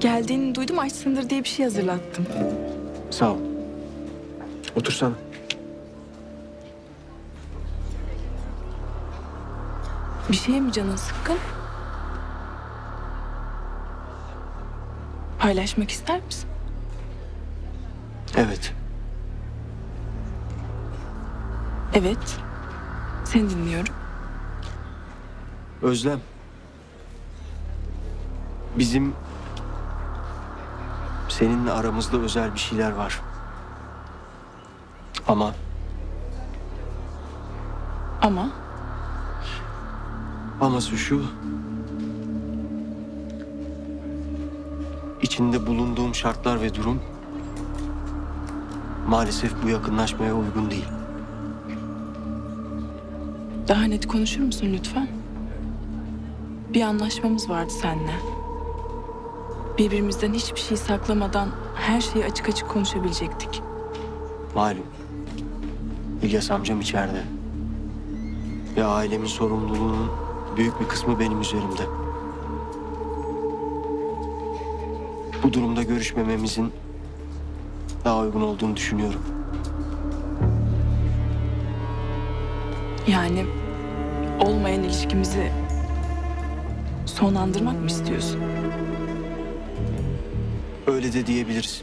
Geldiğini duydum açsındır diye bir şey hazırlattım. Sağ ol. Otursana. Bir şeye mi canın sıkkın? Paylaşmak ister misin? Evet. Evet. Seni dinliyorum. Özlem. Bizim seninle aramızda özel bir şeyler var. Ama Ama aması şu. İçinde bulunduğum şartlar ve durum maalesef bu yakınlaşmaya uygun değil. daha net konuşur musun lütfen? Bir anlaşmamız vardı seninle. Birbirimizden hiçbir şey saklamadan her şeyi açık açık konuşabilecektik. Malum. İlyas amcam içeride. Ve ailemin sorumluluğunun büyük bir kısmı benim üzerimde. Bu durumda görüşmememizin daha uygun olduğunu düşünüyorum. Yani olmayan ilişkimizi sonlandırmak mı istiyorsun? Öyle de diyebiliriz.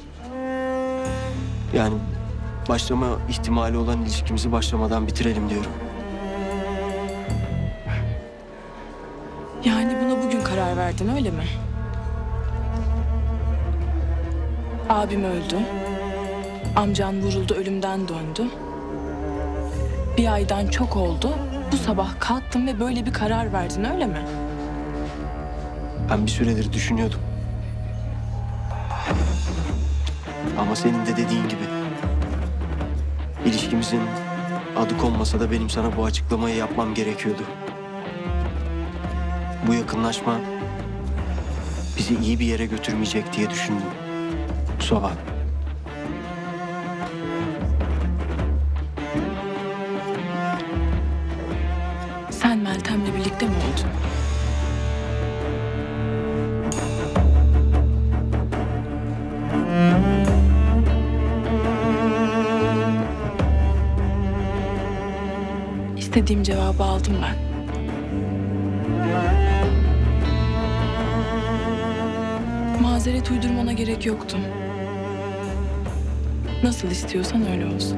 Yani başlama ihtimali olan ilişkimizi başlamadan bitirelim diyorum. Yani buna bugün karar verdin öyle mi? Abim öldü. Amcan vuruldu ölümden döndü. Bir aydan çok oldu. Bu sabah kalktın ve böyle bir karar verdin öyle mi? Ben bir süredir düşünüyordum. Ama senin de dediğin gibi. ilişkimizin adı konmasa da benim sana bu açıklamayı yapmam gerekiyordu. Bu yakınlaşma bizi iyi bir yere götürmeyecek diye düşündüm. Bu İstediğim cevabı aldım ben. Mazeret uydurmana gerek yoktu. Nasıl istiyorsan öyle olsun.